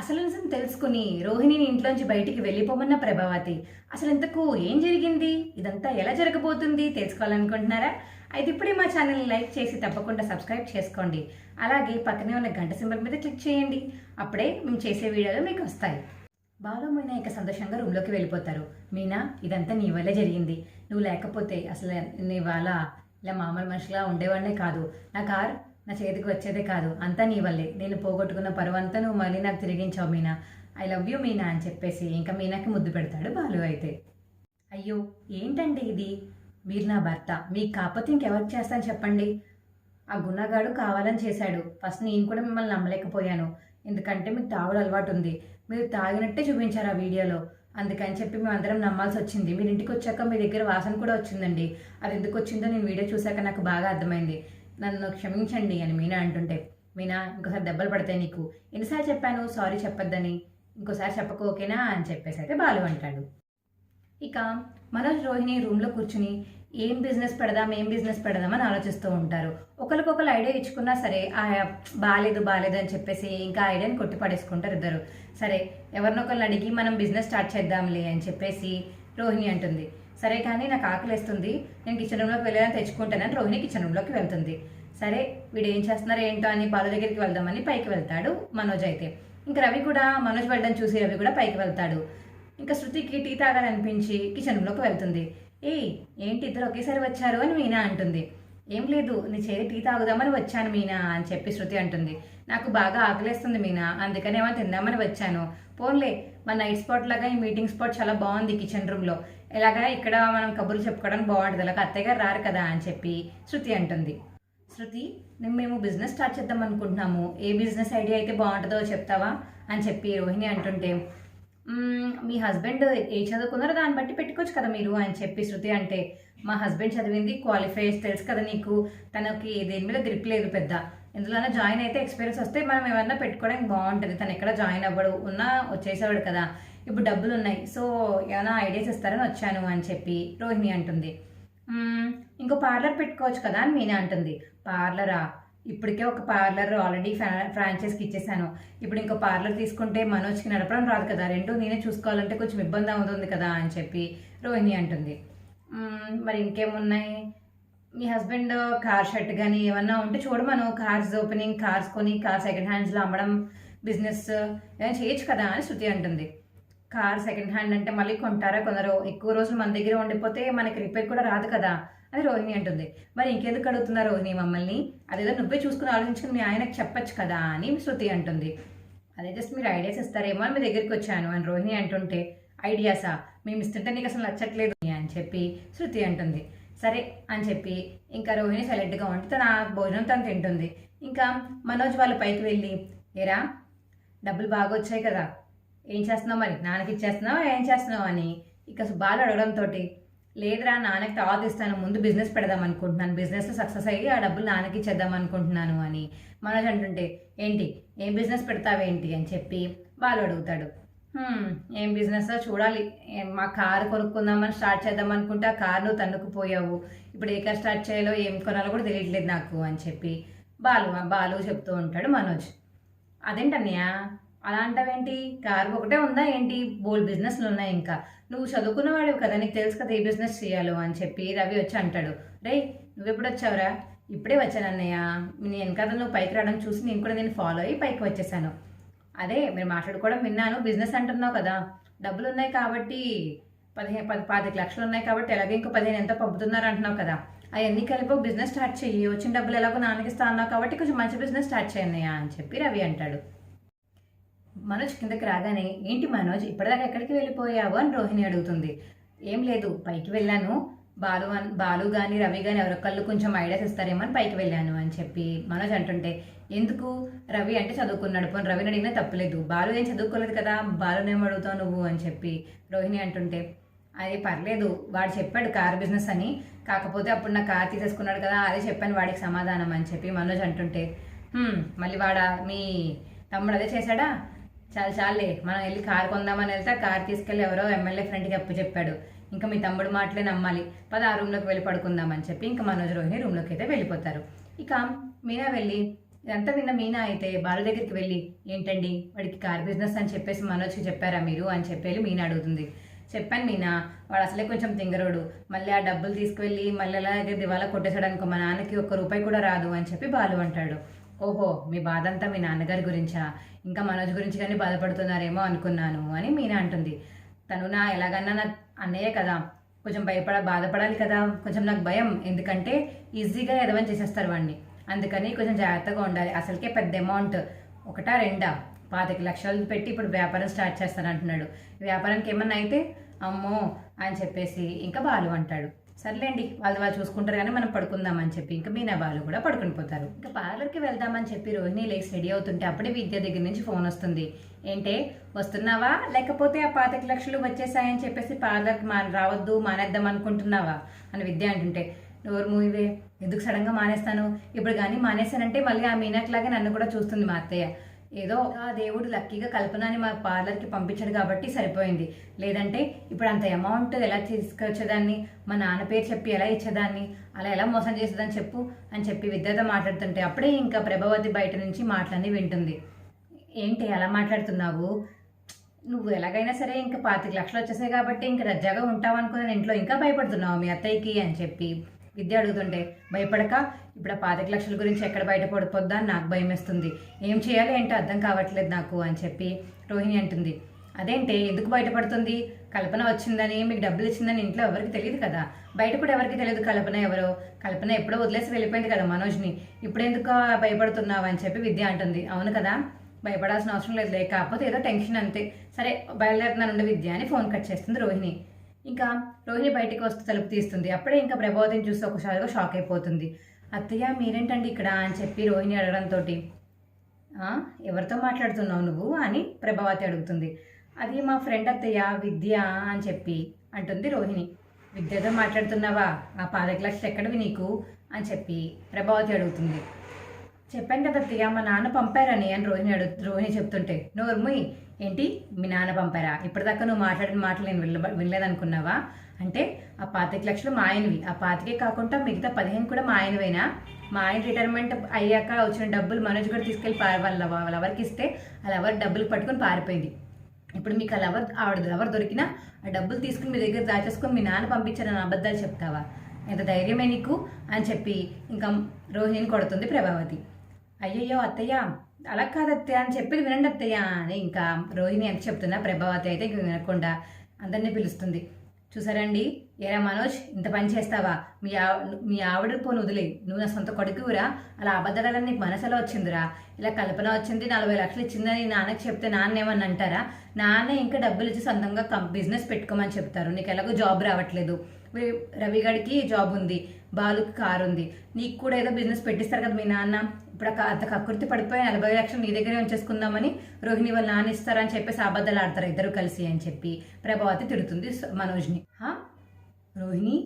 అసలు నిజం తెలుసుకుని రోహిణిని ఇంట్లోంచి బయటికి వెళ్ళిపోమన్న ప్రభావతి. అసలు ఇంతకు ఏం జరిగింది? ఇదంతా ఎలా జరగబోతుంది తెలుసుకోవాలనుకుంటున్నారా? అయితే ఇప్పుడే మా ఛానల్ని లైక్ చేసి తప్పకుండా సబ్స్క్రైబ్ చేసుకోండి. అలాగే పక్కనే ఉన్న గంట సింబల్ మీద క్లిక్ చేయండి. అప్పుడే మేము చేసే వీడియోలు మీకు వస్తాయి. బాలు మీనా ఇక సంతోషంగా రూమ్లోకి వెళ్ళిపోతారు. మీనా ఇదంతా నీ వల్లే జరిగింది. నువ్వు లేకపోతే అసలు నీ వాళ్ళ ఇలా మామూలు మనిషిలా ఉండేవాడినే కాదు. నా కార్ నా చేతికి వచ్చేదే కాదు. అంతా నీ వల్లే. నేను పోగొట్టుకున్న పరువంతా నువ్వు మళ్ళీ నాకు తిరిగించావు Meena. I love you Meena అని చెప్పేసి ఇంకా మీనాకి ముద్దు పెడతాడు బాలు అయితే. అయ్యో ఏంటండి ఇది? మీరు నా భర్త. మీకు కాకపోతే ఇంకెవరికి చేస్తాను చెప్పండి. ఆ గుణగాడు కావాలని చేశాడు. ఫస్ట్ నేను కూడా మిమ్మల్ని నమ్మలేకపోయాను. ఎందుకంటే మీకు తాగుడు అలవాటు ఉంది. మీరు తాగినట్టే చూపించారు ఆ వీడియోలో. అందుకని చెప్పి మేము అందరం నమ్మాల్సి వచ్చింది. మీరు ఇంటికి వచ్చాక మీ దగ్గర వాసన కూడా వచ్చిందండి. అది ఎందుకు వచ్చిందో నేను వీడియో చూశాక నాకు బాగా అర్థమైంది. నన్ను క్షమించండి అని మీనా అంటుంటే మీనా ఇంకోసారి దెబ్బలు పడతాయి నీకు ఎన్నిసార్లు చెప్పాను? సారీ చెప్పొద్దని. ఇంకోసారి చెప్పకు ఓకేనా? అని చెప్పేసి అయితే బాలు అంటాడు. ఇక మనోజ్ రోహిణి రూమ్లో కూర్చుని ఏం బిజినెస్ పెడదాం ఏం బిజినెస్ పెడదామని ఆలోచిస్తూ ఉంటారు. ఒకరికొకరు ఐడియా ఇచ్చుకున్నా సరే ఆ బాగాలేదు బాగాలేదు అని చెప్పేసి ఇంకా ఐడియాని కొట్టి పడేసుకుంటారు ఇద్దరు. సరే ఎవరినొకరిని అడిగి మనం బిజినెస్ స్టార్ట్ చేద్దాంలే అని చెప్పేసి రోహిణి అంటుంది. సరే కానీ నాకు ఆకలిస్తుంది. నేను కిచెన్ రూమ్లోకి వెళ్ళాలని తెచ్చుకుంటానని రోహిణి కిచెన్ రూమ్లోకి వెళ్తుంది. సరే వీడు ఏం చేస్తున్నారు ఏంటో అని పాల దగ్గరికి వెళ్దామని పైకి వెళ్తాడు మనోజ్ అయితే. ఇంకా రవి కూడా మనోజ్ వెళ్ళడం చూసి రవి కూడా పైకి వెళ్తాడు. ఇంకా శృతికి టీ తాగాలనిపించి కిచెన్ రూమ్లోకి వెళ్తుంది. ఏయ్ ఏంటి ఇద్దరు ఒకేసారి వచ్చారు అని మీనా అంటుంది. ఏం లేదు నీ చేరి టీ తాగుదామని వచ్చాను మీనా అని చెప్పి శృతి అంటుంది. నాకు బాగా ఆకలేస్తుంది మీనా అందుకని ఏమైనా తిందామని వచ్చాను. పోన్లే మా నైట్ స్పాట్ లాగా ఈ మీటింగ్ స్పాట్ చాలా బాగుంది కిచెన్ రూమ్లో ఇలాగా ఇక్కడ మనం కబుర్లు చెప్పుకోవడానికి బాగుంటుంది. అలాగ అత్తయ్య గారు రారు కదా అని చెప్పి శృతి అంటుంది. శృతి నేను మేము బిజినెస్ స్టార్ట్ చేద్దాం అనుకుంటున్నాము. ఏ బిజినెస్ ఐడియా అయితే బాగుంటుందో చెప్తావా? అని చెప్పి రోహిణి అంటుంటే మీ హస్బెండ్ ఏ చదువుకున్నారో దాన్ని బట్టి పెట్టుకోవచ్చు కదా మీరు? అని చెప్పి శృతి అంటే మా హస్బెండ్ చదివింది క్వాలిఫైస్ తెలుసు కదా నీకు. తనకి దేని మీద గ్రిప్ లేదు పెద్ద. ఎందులోనే జాయిన్ అయితే ఎక్స్పీరియన్స్ వస్తే మనం ఏమన్నా పెట్టుకోవడానికి బాగుంటుంది. తను ఎక్కడ జాయిన్ అవ్వడు. ఉన్నా వచ్చేసేవాడు కదా. ఇప్పుడు డబ్బులు ఉన్నాయి సో ఏమైనా ఐడియాస్ ఇస్తారని వచ్చాను అని చెప్పి రోహిణి అంటుంది. ఇంకో పార్లర్ పెట్టుకోవచ్చు కదా అని మీనా అంటుంది. పార్లరా ఇప్పటికే ఒక పార్లర్ ఆల్రెడీ ఫ్రాంచైజ్కి ఇచ్చేసాను. ఇప్పుడు ఇంకో పార్లర్ తీసుకుంటే మనోజ్కి నడపడం రాదు కదా. రెండు నేనే చూసుకోవాలంటే కొంచెం ఇబ్బంది అవుతుంది కదా అని చెప్పి రోహిణి అంటుంది. మరి ఇంకేమున్నాయి? మీ హస్బెండ్ కార్ షర్ట్ కానీ ఏమన్నా ఉంటే చూడమను కార్స్ ఓపెనింగ్ కార్స్ కొని కార్ సెకండ్ హ్యాండ్స్లో అమ్మడం బిజినెస్ ఏమైనా చేయొచ్చు కదా అని శృతి అంటుంది. కార్ సెకండ్ హ్యాండ్ అంటే మళ్ళీ కొంటారా కొందరు? ఎక్కువ రోజులు మన దగ్గర ఉండిపోతే మనకి రిపేర్ కూడా రాదు కదా? అని రోహిణి అంటుంది. మరి ఇంకెందుకు అడుగుతున్నా రోహిణి మమ్మల్ని? అదేదో నువ్వే చూసుకుని ఆలోచించుకుని మీ ఆయనకు చెప్పచ్చు కదా అని శృతి అంటుంది. అదే జస్ట్ మీరు ఐడియాస్ ఇస్తారేమో అని మీ దగ్గరికి వచ్చాను అని రోహిణి అంటుంటే ఐడియాసా మేము ఇస్తుంటే నీకు అసలు నచ్చట్లేదు అని చెప్పి శృతి అంటుంది. సరే అని చెప్పి ఇంకా రోహిణి సైలెంట్గా ఉంటే తన భోజనం తను తింటుంది. ఇంకా మనోజ్ వాళ్ళ పైకి వెళ్ళి ఏరా డబ్బులు బాగా వచ్చాయి కదా ఏం చేస్తున్నావు మరి? నాన్నకి ఇచ్చేస్తున్నావు? ఏం చేస్తున్నావు అని ఇక బాలు అడగడంతో లేదురా నాన్నకి తర్వాత ఇస్తాను ముందు బిజినెస్ పెడదాం అనుకుంటున్నాను. బిజినెస్ సక్సెస్ అయ్యి ఆ డబ్బులు నాన్నకి ఇచ్చేద్దాం అనుకుంటున్నాను అని మనోజ్ అంటుంటే ఏంటి? ఏం బిజినెస్ పెడతావేంటి అని చెప్పి బాలు అడుగుతాడు. ఏం బిజినెస్ చూడాలి. మా కారు కొనుక్కుందామని స్టార్ట్ చేద్దాం అనుకుంటే ఆ కారు నువ్వు తన్నుకుపోయావు. ఇప్పుడు ఏ కార్ స్టార్ట్ చేయాలో ఏం కొనాలో కూడా తెలియట్లేదు నాకు అని చెప్పి బాలు బాలు చెప్తూ ఉంటాడు మనోజ్. అదేంటన్నయ్య? అలా అంటావేంటి కారు ఒకటే ఉందా ఏంటి? బోల్ బిజినెస్లు ఉన్నాయి ఇంకా. నువ్వు చదువుకున్నవాడివి కదా నీకు తెలుసు కదా ఏ బిజినెస్ చేయాలో అని చెప్పి రవి వచ్చి అంటాడు. రే నువ్వెప్పుడు వచ్చావురా ఇప్పుడే వచ్చాను అన్నయ్య. నేను కదా నువ్వు పైకి రావడం చూసి నేను కూడా నేను ఫాలో అయ్యి పైకి వచ్చేసాను. అదే మీరు మాట్లాడుకోవడం విన్నాను బిజినెస్ అంటున్నావు కదా. డబ్బులు ఉన్నాయి కాబట్టి పదిహేను పది పాతిక లక్షలు ఉన్నాయి కాబట్టి ఎలాగో ఇంకో పదిహేను ఎంత పంపుతున్నారు అంటున్నావు కదా. అవన్నీ కలిపి బిజినెస్ స్టార్ట్ చెయ్యి. వచ్చిన డబ్బులు ఎలాగో నాన్నకి ఇస్తా అన్నావు కాబట్టి కొంచెం మంచి బిజినెస్ స్టార్ట్ చేయన్నయ్యా అని చెప్పి రవి అంటాడు. మనోజ్ కిందకి రాగానే ఏంటి మనోజ్ ఇప్పటిదాకా ఎక్కడికి వెళ్ళిపోయావు? అని రోహిణి అడుగుతుంది. ఏం లేదు పైకి వెళ్ళాను. బాలు అన్ బాలు కానీ రవి కానీ ఎవరొకళ్ళు కొంచెం ఐడియాస్ ఇస్తారేమో అని పైకి వెళ్ళాను అని చెప్పి మనోజ్ అంటుంటే ఎందుకు? రవి అంటే చదువుకున్నాడు. పోనీ రవిని అడిగినా తప్పలేదు. బాలు ఏం చదువుకోలేదు కదా బాలునేం అడుగుతావు నువ్వు? అని చెప్పి రోహిణి అంటుంటే అది పర్లేదు. వాడు చెప్పాడు కార్ బిజినెస్ అని. కాకపోతే అప్పుడు నా కార్ తీసేసుకున్నాడు కదా అదే చెప్పాను వాడికి సమాధానం అని చెప్పి మనోజ్ అంటుంటే మళ్ళీ వాడా? మీ తమ్ముడు అదే చేశాడా? చాలు చాలే మనం వెళ్ళి కార్ కొందామని వెళ్తే కారు కార్ తీసుకెళ్ళి ఎవరో ఎమ్మెల్యే ఫ్రెండ్కి అప్పు చెప్పాడు. ఇంకా మీ తమ్ముడు మాటలే నమ్మాలి. పద ఆ రూమ్లోకి వెళ్ళి పడుకుందామని చెప్పి ఇంకా మనోజ్ రోహిణి రూమ్లోకి అయితే వెళ్ళిపోతారు. ఇక మీనా వెళ్ళి ఇదంతా విన్న మీనా అయితే బాలు దగ్గరికి వెళ్ళి ఏంటండి? వాడికి కార్ బిజినెస్ అని చెప్పేసి మనోజ్కి చెప్పారా మీరు? అని చెప్పేసి మీనా అడుగుతుంది. చెప్పాను మీనా వాడు అసలే కొంచెం తింగరోడు. మళ్ళీ ఆ డబ్బులు తీసుకువెళ్ళి మళ్ళీ అలాగే దివాలా కొట్టేసాడనుకో మా నాన్నకి ఒక్క రూపాయి కూడా రాదు అని చెప్పి బాలు అంటాడు. ఓహో మీ బాధ అంతా మీ నాన్నగారి గురించా? ఇంకా మనోజ్ గురించి కానీ బాధపడుతున్నారేమో అనుకున్నాను అని మీనా అంటుంది. తను నా ఎలాగన్నా నా అన్నయ్య కదా. కొంచెం భయపడ బాధపడాలి కదా. కొంచెం నాకు భయం. ఎందుకంటే ఈజీగా ఎదవని చేసేస్తారు వాడిని అందుకని కొంచెం జాగ్రత్తగా ఉండాలి. అసలుకే పెద్ద అమౌంట్. ఒకటా రెండా? పాతిక లక్షలు పెట్టి ఇప్పుడు వ్యాపారం స్టార్ట్ చేస్తాను అంటున్నాడు వ్యాపారానికి ఏమన్నా అయితే అమ్మో అని చెప్పేసి ఇంకా బాలు అంటాడు. సర్లేండి వాళ్ళు వాళ్ళు చూసుకుంటారు కానీ మనం పడుకుందాం అని చెప్పి ఇంకా మీనా బాలు కూడా పడుకుని పోతారు. ఇంకా పార్లర్కి వెళ్దామని చెప్పి రోహిణి లేచి రెడీ అవుతుంటే అప్పుడే విద్య దగ్గర నుంచి ఫోన్ వస్తుంది. ఏంటే వస్తున్నావా? లేకపోతే ఆ పాతిక లక్షలు వచ్చేసాయని చెప్పేసి పార్లర్కి మా రావద్దు మానేద్దాం అనుకుంటున్నావా? అని విద్య అంటుంటే నోరు మూవే ఎందుకు సడన్గా మానేస్తాను? ఇప్పుడు కానీ మానేశానంటే మళ్ళీ ఆ మీనాకిలాగే నన్ను కూడా చూస్తుంది మా అత్తయ్య. ఏదో ఆ దేవుడు లక్కీగా కల్పనని మా పార్లర్కి పంపించాడు కాబట్టి సరిపోయింది. లేదంటే ఇప్పుడు అంత అమౌంట్ ఎలా తీసుకొచ్చేదాన్ని? మా నాన్న పేరు చెప్పి ఎలా ఇచ్చేదాన్ని? అలా ఎలా మోసం చేసేదని చెప్పు అని చెప్పి విద్యతో మాట్లాడుతుంటే అప్పుడే ఇంకా ప్రభావతి బయట నుంచి మాటలన్నీ వింటుంది. ఏంటి అలా మాట్లాడుతున్నావు? నువ్వు ఎలాగైనా సరే ఇంకా పాతిక లక్షలు వచ్చేసాయి కాబట్టి ఇంకా రజ్జాగా ఉంటావు అనుకుని ఇంట్లో ఇంకా భయపడుతున్నావు మీ అత్తయ్యకి అని చెప్పి. విద్య అడుగుతుంటే భయపడక ఇప్పుడు ఆ పాతిక లక్షల గురించి ఎక్కడ బయటపడిపోద్దా అని నాకు భయం వేస్తుంది ఏం చేయాలి? ఏంటో అర్థం కావట్లేదు నాకు అని చెప్పి రోహిణి అంటుంది. అదేంటే? ఎందుకు బయటపడుతుంది కల్పన వచ్చిందని మీకు డబ్బులు ఇచ్చిందని ఇంట్లో ఎవరికి తెలియదు కదా? బయట కూడా ఎవరికి తెలియదు కల్పన ఎవరో? కల్పన ఎప్పుడో వదిలేసి వెళ్ళిపోయింది కదా మనోజ్ని. ఇప్పుడు ఎందుకు భయపడుతున్నావు? అని చెప్పి విద్య అంటుంది. అవును కదా భయపడాల్సిన అవసరం లేదు లే. కాకపోతే ఏదో టెన్షన్ అంతే. సరే బయలుదేరుతున్నానుండే విద్య అని ఫోన్ కట్ చేస్తుంది రోహిణి. ఇంకా రోహిణి బయటికి వస్తూ తలుపు తీస్తుంది. అప్పుడే ఇంకా ప్రభావతిని చూసి ఒకసారిగా షాక్ అయిపోతుంది. అత్తయ్య మీరేంటండి ఇక్కడ? అని చెప్పి రోహిణి అడగడంతో ఎవరితో మాట్లాడుతున్నావు నువ్వు? అని ప్రభావతి అడుగుతుంది. అది మా ఫ్రెండ్ అత్తయ్య విద్య అని చెప్పి అంటుంది రోహిణి. విద్యతో మాట్లాడుతున్నావా? ఆ పాదక లక్షలు ఎక్కడవి నీకు? అని చెప్పి ప్రభావతి అడుగుతుంది. చెప్పాను కదా అత్తయ్య మా నాన్న పంపారని అని రోహిణి అడుగు రోహిణి చెప్తుంటే నోర్ముయ్ ఏంటి? మీ నాన్న పంపారా? ఇప్పటిదాకా నువ్వు మాట్లాడిన మాటలు నేను వినలే వినలేదనుకున్నావా? అంటే ఆ పాతిక లక్షలు మా ఆయనవి. ఆ పాతికే కాకుండా మిగతా పదిహేను కూడా మా ఆయనవేనా? మా ఆయన రిటైర్మెంట్ అయ్యాక వచ్చిన డబ్బులు మనోజ్ కూడా తీసుకెళ్ళి పారి వాళ్ళ వాళ్ళ ఎవరికి ఇస్తే ఆ లవర్ డబ్బులు పట్టుకొని పారిపోయింది. ఇప్పుడు మీకు ఆ లవర్ ఆవిడ లవర్ దొరికినా ఆ డబ్బులు తీసుకుని మీ దగ్గర దాచేసుకొని మీ నాన్న పంపించారని అబద్ధాలు చెప్తావా? ఎంత ధైర్యమే నీకు? అని చెప్పి ఇంకా రోహిణిని కొడుతుంది ప్రభావతి. అయ్యయ్యో అత్తయ్య! అలా కాదత్తయ్య అని చెప్పేది వినండి అత్తయ్య అని ఇంకా రోహిణి ఎంత చెప్తున్నా ప్రభావతి అయితే ఇంక వినకుండా అందరినీ పిలుస్తుంది. చూసారండి? ఏరా మనోజ్ ఇంత పని చేస్తావా? మీ మీ ఆవిడ పోను వదిలే. నువ్వు నా సొంత కొడుకురా అలా అబద్ధాలని నీకు మనసులో వచ్చిందిరా. ఇలా కల్పన వచ్చింది నలభై లక్షలు ఇచ్చిందని నాన్నకి చెప్తే నాన్న ఏమని అంటారా? నాన్న ఇంకా డబ్బులు ఇచ్చి సొంతంగా బిజినెస్ పెట్టుకోమని చెప్తారు. నీకు ఎలాగో జాబ్ రావట్లేదు. రవి గడికి జాబ్ ఉంది. బాలుకి కారు ఉంది. నీకు కూడా ఏదో బిజినెస్ పెట్టిస్తారు కదా మీ నాన్న. ఇప్పుడు అంత కకృతి పడిపోయి నలభై లక్షలు నీ దగ్గరే ఉంచేసుకుందామని రోహిణి వాళ్ళ నాన్న ఇస్తారని చెప్పేసి అబద్ధాలు ఆడతారు ఇద్దరు కలిసి అని చెప్పి ప్రభావతి తిడుతుంది మనోజ్ని. హా? రోహిణి?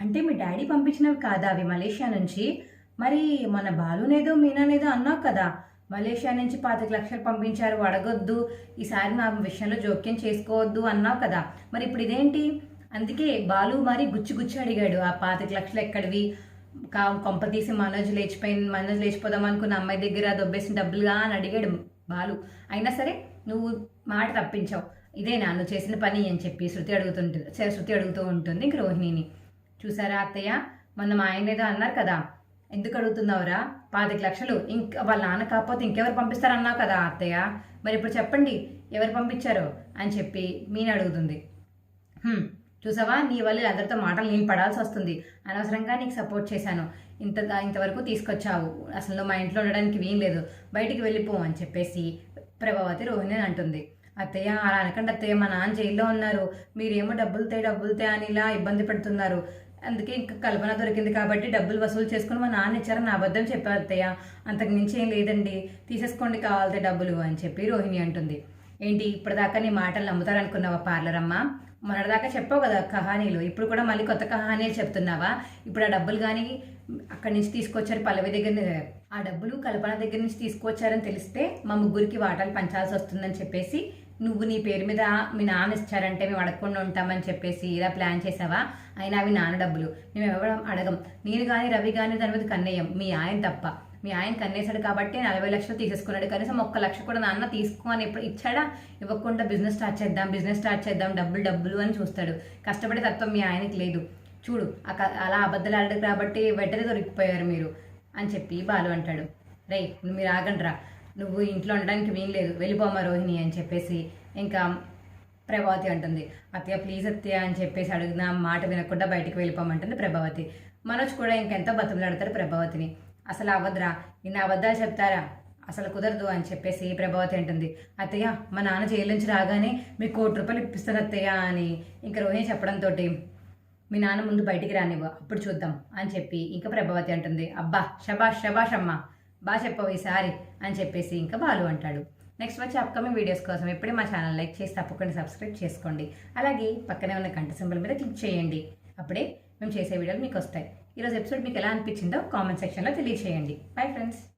అంటే మీ డాడీ పంపించినవి కాదా అవి మలేషియా నుంచి? మరి మన బాలునేదో మీనానేదో అన్నావు కదా. మలేషియా నుంచి పాతిక లక్షలు పంపించారు అడగొద్దు. ఈసారి నా విషయంలో జోక్యం చేసుకోవద్దు అన్నావు కదా. మరి ఇప్పుడు ఇదేంటి? అందుకే బాలు మరి గుచ్చి గుచ్చి అడిగాడు ఆ పాతిక లక్షలు ఎక్కడివి? కా కొంప తీసి మనోజ్ లేచిపోయింది మనోజ్ లేచిపోదాం అనుకున్న అమ్మాయి దగ్గర దొబ్బేసిన డబ్బులుగా? అని అడిగాడు బాలు. అయినా సరే నువ్వు మాట తప్పించావు. ఇదే నువ్వు చేసిన పని? అని చెప్పి శృతి అడుగుతుంటుంది సరే, శృతి అడుగుతూ ఉంటుంది ఇంక రోహిణిని. చూసారా అత్తయ్య? మొన్న మా ఆయన ఏదో అన్నారు కదా? ఎందుకు అడుగుతున్నావురా? పాతిక లక్షలు ఇంక వాళ్ళ నాన్న కాకపోతే ఇంకెవరు పంపిస్తారన్నావు కదా అత్తయ్య? మరి ఇప్పుడు చెప్పండి ఎవరు పంపించారో? అని చెప్పి మీన అడుగుతుంది. చూసావా? నీ వల్ల అందరితో మాటలు నేను పడాల్సి వస్తుంది. అనవసరంగా నీకు సపోర్ట్ చేశాను. ఇంత ఇంతవరకు తీసుకొచ్చావు. అసలు మా ఇంట్లో ఉండడానికి వీలు లేదు. బయటికి వెళ్ళిపో అని చెప్పేసి ప్రభావతి రోహిణి అంటుంది. అత్తయ్య అలా అనకండి అత్తయ్య మా నాన్న జైల్లో ఉన్నారు. మీరేమో డబ్బులు తే అని ఇలా ఇబ్బంది పెడుతున్నారు. అందుకే ఇంకా కల్పన దొరికింది కాబట్టి డబ్బులు వసూలు చేసుకుని మా నాన్న ఇచ్చారని నా అబద్ధం చెప్పారు అత్తయ్య. అంతకు మించి ఏం లేదండి. తీసేసుకోండి కావాలితే డబ్బులు అని చెప్పి రోహిణి అంటుంది. ఏంటి ఇప్పటిదాకా నీ మాటలు నమ్ముతారనుకున్నావా పార్లర్ అమ్మ మొన్నటిదాకా చెప్పావు కదా కహానీలు. ఇప్పుడు కూడా మళ్ళీ కొత్త కహానీలు చెప్తున్నావా? ఇప్పుడు ఆ డబ్బులు కానీ అక్కడి నుంచి తీసుకొచ్చారు పల్లవి దగ్గర ఆ డబ్బులు కల్పన దగ్గర నుంచి తీసుకొచ్చారని తెలిస్తే మా ముగ్గురికి వాటాలు పంచాల్సి వస్తుందని చెప్పేసి నువ్వు నీ పేరు మీద మీ నాన్న ఇచ్చారంటే మేము అడగకుండా ఉంటామని చెప్పేసి ఇలా ప్లాన్ చేసావా? అయినా అవి నాన్న డబ్బులు. మేము ఎవరు అడగం. నేను కానీ రవి కానీ దాని మీద కన్నయ్యం. మీ ఆయన తప్ప. మీ ఆయన కన్నేశాడు కాబట్టి నలభై లక్షలు తీసేసుకున్నాడు. కనీసం ఒక్క లక్ష కూడా నాన్న తీసుకో అని ఎప్పుడు ఇచ్చాడా? ఇవ్వకుండా బిజినెస్ స్టార్ట్ చేద్దాం బిజినెస్ స్టార్ట్ చేద్దాం డబ్బులు డబ్బులు అని చూస్తాడు. కష్టపడే తత్వం మీ ఆయనకి లేదు. చూడు అలా అబద్ధాలు ఆడారు కాబట్టి వెంటనే దొరికిపోయారు మీరు అని చెప్పి బాలు అంటాడు. రై మీరు ఆగండి రా నువ్వు ఇంట్లో ఉండడానికి వీలు లేదు. వెళ్ళిపోమ్మా రోహిణి అని చెప్పేసి ఇంకా ప్రభావతి అంటుంది. అత్తయ్య ప్లీజ్ అత్తయ్య అని చెప్పేసి అడిగిన మాట వినకుండా బయటికి వెళ్ళిపోమంటుంది ప్రభావతి. మనోజ్ కూడా ఇంకెంతో బతుకులాడతారు ప్రభావతిని. అసలు అవ్వదురా నిన్న అబద్ధాలు చెప్తారా? అసలు కుదరదు అని చెప్పేసి ప్రభావతి అంటుంది. అత్తయ్య మా నాన్న జైలు నుంచి రాగానే మీకు కోటి రూపాయలు ఇప్పిస్తాను అత్తయ్య అని ఇంకా రోహిణి చెప్పడంతో మీ నాన్న ముందు బయటికి రానివ్వ అప్పుడు చూద్దాం అని చెప్పి ఇంకా ప్రభావతి అంటుంది. అబ్బా షబాష్ షబాష్ అమ్మా. బాగా చెప్పవు ఈసారి అని చెప్పేసి ఇంకా బాలు అంటాడు. నెక్స్ట్ వచ్చే అప్కమింగ్ వీడియోస్ కోసం ఇప్పుడే మా ఛానల్ లైక్ చేసి తప్పకుండా సబ్స్క్రైబ్ చేసుకోండి. అలాగే పక్కనే ఉన్న గంట సింబల్ మీద క్లిక్ చేయండి. అప్పుడే మేము చేసే వీడియోలు మీకు వస్తాయి. ఈరోజు ఎపిసోడ్ మీకు ఎలా అనిపించిందో కామెంట్ సెక్షన్లో తెలియచేయండి. Bye friends